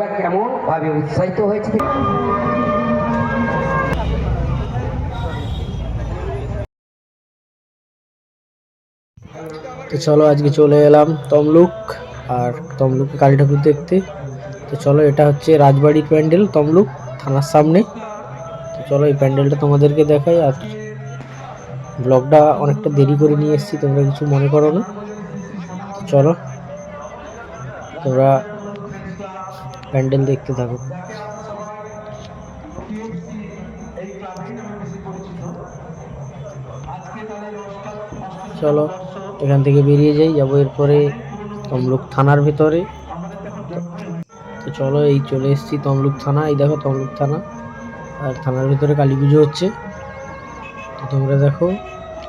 বন্ধুরা কেমন ভাবে উৎসাহিত হয়েছে তো চলো আজকে চলে এলাম তমলুক আর তমলুকে কালী ঠাকুর দেখতে। তো চলো, এটা হচ্ছে রাজবাড়ির প্যান্ডেল, তমলুক থানার সামনে। তো চলো, এই প্যান্ডেলটা তোমাদেরকে দেখাই। আর ব্লগটা অনেকটা দেরি করে নিয়ে এসেছি, তোমরা কিছু মনে করো না। চলো, তোমরা প্যান্ডেল দেখতে থাকো। চলো, এখান থেকে বেরিয়ে যাই, যাব এরপরে তমলুক থানার ভেতরে। তো চলো, এই চলে এসেছি তমলুক থানা, এই দেখো তমলুক থানা, আর থানার ভেতরে কালী পুজো হচ্ছে। তো তোমরা দেখো,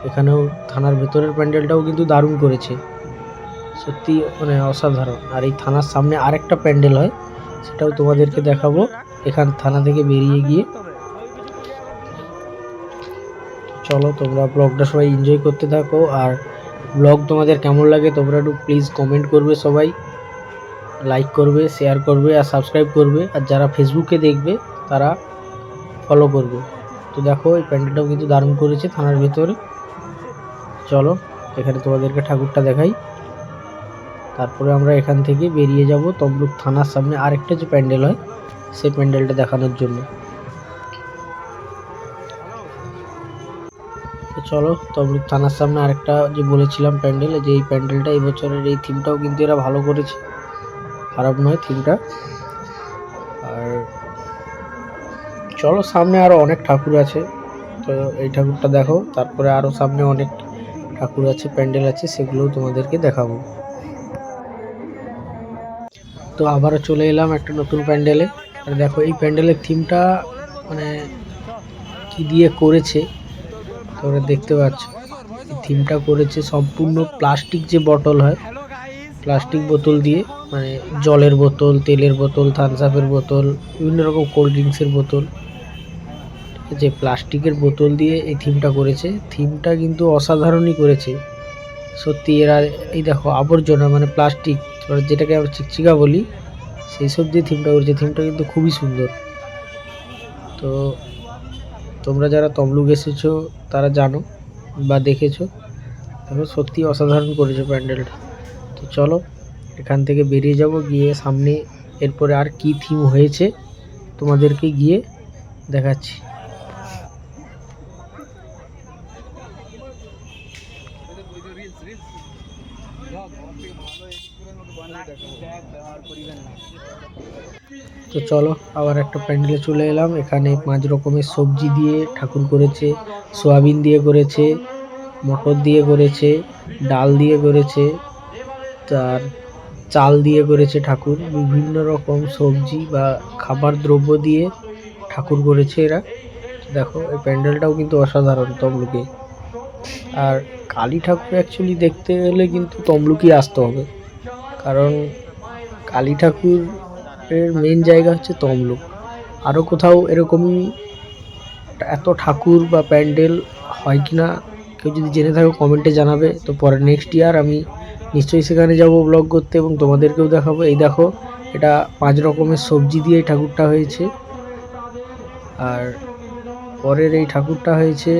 এখানেও থানার ভেতরের প্যান্ডেলটাও কিন্তু দারুণ করেছে। সত্যি মানে অসাধারণ। আর এই থানার সামনে আরেকটা প্যান্ডেল হয় সেটাও তোমাদেরকে দেখাবো। এখান থানা থেকে বেরিয়ে গিয়ে। চলো, তোমরা ব্লগটা সবাই এনজয় করতে থাকো। আর ব্লগ তোমাদের কেমন লাগে, তোমরা একটু প্লিজ কমেন্ট করবে সবাই। লাইক করবে শেয়ার করবে, আর সাবস্ক্রাইব করবে। আর যারা ফেসবুকে দেখবে, তারা ফলো করবে। তো দেখো, এই প্যান্ডেলটাও কিন্তু দারুণ করেছে থানার ভেতরে। চলো, এখানে তোমাদেরকে ঠাকুরটা দেখাই। তারপরে আমরা এখান থেকে বেরিয়ে যাব তমলুক থানার সামনে। আরেকটা যে প্যান্ডেল হয়, সেই প্যান্ডেলটা দেখানোর জন্য। চলো তমলুক থানার সামনে আরেকটা যে বলেছিলাম প্যান্ডেল, যে এই প্যান্ডেলটা এই বছরের এই থিমটাও কিন্তু এরা ভালো করেছে। খারাপ নয় থিমটা আর চলো, সামনে আরও অনেক ঠাকুর আছে। তো এই ঠাকুরটা দেখো, তারপরে আরও সামনে অনেক ঠাকুর আছে, প্যান্ডেল আছে, সেগুলোও তোমাদেরকে দেখাবো। তো আবারও চলে এলাম একটা নতুন প্যান্ডেলে। আর দেখো, এই প্যান্ডেলের থিমটা মানে কি দিয়ে করেছে, তোমরা দেখতে পাচ্ছ। থিমটা করেছে সম্পূর্ণ প্লাস্টিক যে বটল হয়, প্লাস্টিক বোতল দিয়ে মানে জলের বোতল, তেলের বোতল থামস আপের বোতল, বিভিন্ন রকম কোল্ড ড্রিঙ্কসের বোতল যে প্লাস্টিকের বোতল দিয়ে এই থিমটা করেছে। থিমটা কিন্তু অসাধারণই করেছে। সত্যি এরা, এই দেখো, আবর্জনা মানে প্লাস্টিক। যেটাকে আমরা চিকচিকা বলি, সেই সব দিয়ে থিমটা করেছে থিমটা কিন্তু খুবই সুন্দর। তো তোমরা যারা তমলুক এসেছ, তারা জানো বা দেখেছ তবে সত্যি অসাধারণ করেছে প্যান্ডেলটা। তো চলো, এখান থেকে বেরিয়ে যাব, গিয়ে সামনে এরপরে আর কি থিম হয়েছে, তোমাদেরকে গিয়ে দেখাচ্ছি। তো চলো, আবার একটা প্যান্ডেলে চলে এলাম। এখানে পাঁচ রকমের সবজি দিয়ে ঠাকুর করেছে, সোয়াবিন দিয়ে করেছে, মটর দিয়ে করেছে, ডাল দিয়ে করেছে, তার চাল দিয়ে করেছে ঠাকুর। বিভিন্ন রকম সবজি বা খাবার দ্রব্য দিয়ে ঠাকুর করেছে এরা। দেখো, এই প্যান্ডেলটাও কিন্তু অসাধারণ তমলুকে। আর কালী ঠাকুর অ্যাকচুয়ালি দেখতে গেলে কিন্তু তমলুকই আসতে হবে। কারণ কালী ঠাকুরের মেন জায়গা হচ্ছে তমলুক। আরও কোথাও এরকমই এত ঠাকুর বা প্যান্ডেল হয় কি না কেউ যদি জেনে থাকো কমেন্টে জানাবে। তো পরে নেক্সট ইয়ার আমি নিশ্চয়ই সেখানে যাব ব্লগ করতে এবং তোমাদেরকেও দেখাবো। এই দেখো, এটা পাঁচ রকমের সবজি দিয়ে এই ঠাকুরটা হয়েছে। আর পরের এই ঠাকুরটা হয়েছে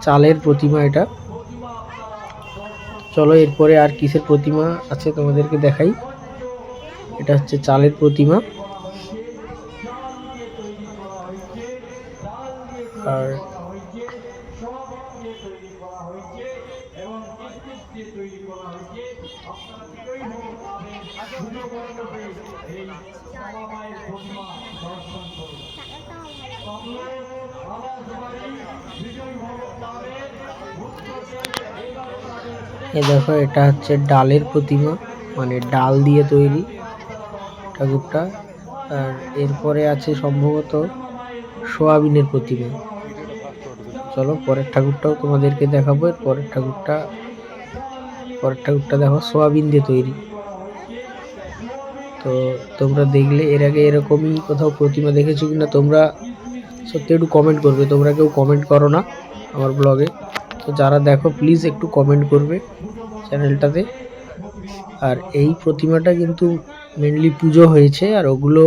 চালের প্রতিমা এটা। চলো এরপরে আর কিসের প্রতিমা আছে তোমাদেরকে দেখাই। এটা হচ্ছে চালের প্রতিমা। আর এ দেখো, এটা হচ্ছে ডালের প্রতিমা মানে ডাল দিয়ে তৈরি ঠাকুরটা। আর এরপরে আছে সম্ভবত সোয়াবিনের প্রতিমা। চলো, পরের ঠাকুরটাও তোমাদেরকে দেখাবো। এর পরের ঠাকুরটা পরের ঠাকুরটা দেখো, সোয়াবিন দিয়ে তৈরি। তো তোমরা দেখলে, এর আগে এরকমই কোথাও প্রতিমা দেখেছ কিনা, তোমরা সত্যি একটু কমেন্ট করবে, তোমরা কেউ কমেন্ট করো না আমার ব্লগে তো যারা দেখো প্লিজ একটু কমেন্ট করবে চ্যানেলটাতে আর এই প্রতিমাটা কিন্তু মেনলি পুজো হয়েছে, আর ওগুলো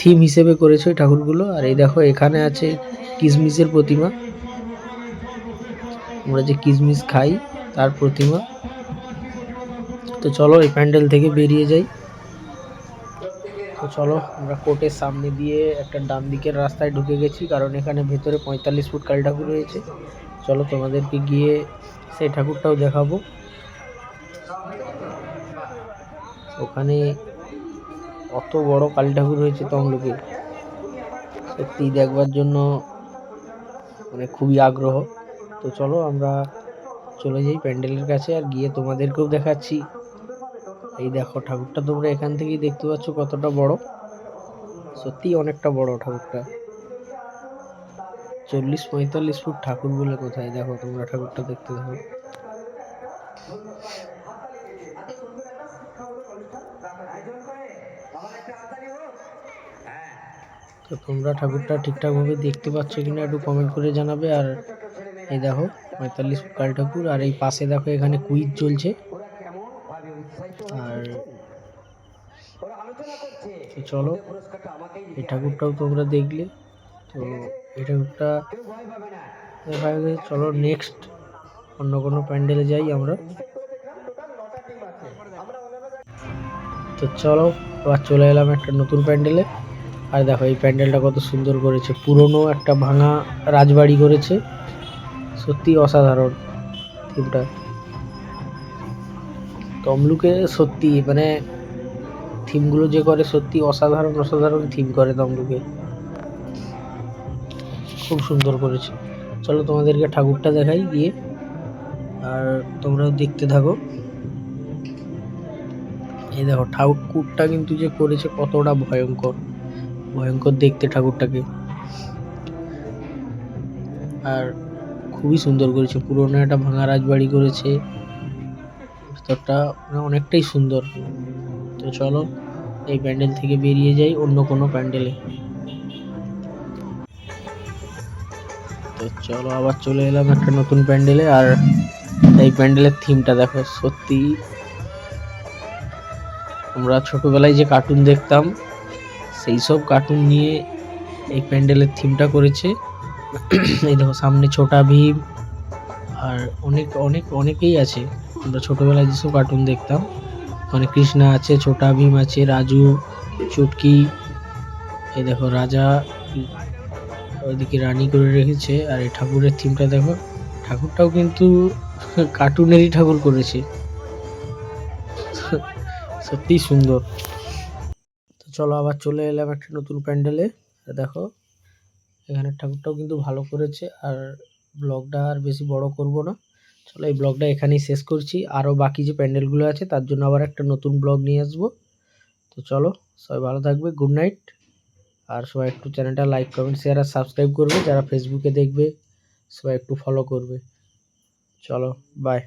থিম হিসেবে করেছে ওই ঠাকুরগুলো। আর এই দেখো, এখানে আছে কিসমিসের প্রতিমা। আমরা যে কিসমিস খাই, তার প্রতিমা। তো চলো, এই প্যান্ডেল থেকে বেরিয়ে যাই। তো চলো, আমরা কোর্টের সামনে দিয়ে একটা ডান দিকের রাস্তায় ঢুকে গেছি, কারণ এখানে ভেতরে পঁয়তাল্লিশ ফুট কালী ঠাকুর রয়েছে। চলো, তোমাদেরকে গিয়ে সেই ঠাকুরটাও দেখাবো। ওখানে অত বড় কালী ঠাকুর হয়েছে তমলুকে সত্যি দেখবার জন্য মানে খুবই আগ্রহ। তো চলো, আমরা চলে যাই প্যান্ডেলের কাছে আর গিয়ে তোমাদেরকেও দেখাচ্ছি। এই দেখো, ঠাকুরটা তোমরা এখান থেকেই দেখতে পাচ্ছ কতটা বড়। সত্যি অনেকটা বড় ঠাকুরটা। চল্লিশ পঁয়তাল্লিশ ফুট ঠাকুর বলে কোথায়? দেখো, তোমরা ঠাকুরটা দেখতে থাকো। তো তোমরা ঠাকুরটা ঠিকঠাকভাবে দেখতে পাচ্ছ কিনা একটু কমেন্ট করে জানাবে। আর এই দেখো, পঁয়তাল্লিশ ফুট কালী ঠাকুর। আর এই পাশে দেখো, এখানে কুইজ চলছে আর তো চলো, এই ঠাকুরটাও তোমরা দেখলে। তো এই ঠাকুরটা চলো নেক্সট অন্য কোনো প্যান্ডেলে যাই আমরা। তো চলো, আবার চলে এলাম একটা নতুন প্যান্ডেলে। আর দেখো, এই প্যান্ডেলটা কত সুন্দর করেছে। পুরনো একটা ভাঙা রাজবাড়ি করেছে। সত্যি অসাধারণ থিমটা। তমলুকে সত্যি মানে থিমগুলো যে করে সত্যি অসাধারণ অসাধারণ থিম করে তমলুকে। খুব সুন্দর করেছে। চলো তোমাদেরকে ঠাকুরটা দেখাই গিয়ে, আর তোমরাও দেখতে থাকো। এই দেখো, ঠাকুরটা কিন্তু যে করেছে কতটা ভয়ঙ্কর ভয়ঙ্কর দেখতে ঠাকুরটাকে। আর খুবই সুন্দর করেছে, পুরোনো একটা ভাঙা রাজবাড়ি করেছে। ভেতরটা মানে অনেকটাই সুন্দর। তো চলো এই প্যান্ডেল থেকে বেরিয়ে যাই অন্য কোনো প্যান্ডেলে। তো চলো আবার চলে এলাম একটা নতুন প্যান্ডেলে, আর এই প্যান্ডেলের থিমটা দেখো, সত্যি। আমরা ছোটবেলায় যে কার্টুন দেখতাম, সেই সব কার্টুন নিয়ে এই প্যান্ডেলের থিমটা করেছে। এই দেখো, সামনে ছোটা ভীম, আর অনেক অনেক, অনেকেই আছে। আমরা ছোটবেলায় যেসব কার্টুন দেখতাম মানে কৃষ্ণা আছে, ছোটা ভীম আছে, রাজু, চুটকি, এই দেখো রাজা, ওইদিকে রানী করে রেখেছে, আর এই ঠাকুরের থিমটা দেখো, ঠাকুরটাও কিন্তু কার্টুনেরই ঠাকুর করেছে। সত্যি সুন্দর। তো চলো আবার চলে এলাম একটা নতুন প্যান্ডেলে দেখো এখানে ঠাকুরটাও কিন্তু ভালো করেছে, আর ব্লগটা আর বেশি বড় করব না। চলো এই ব্লগটা এখানেই শেষ করছি। আরও বাকি যে প্যান্ডেলগুলো আছে, তার জন্য আবার একটা নতুন ব্লগ নিয়ে আসব। তো চলো, সবাই ভালো থাকবে, গুড নাইট। আর সবাই একটু চ্যানেলটা লাইক, কমেন্ট, শেয়ার আর সাবস্ক্রাইব করবে। যারা ফেসবুকে দেখবে, সবাই একটু ফলো করবে। চলো বাই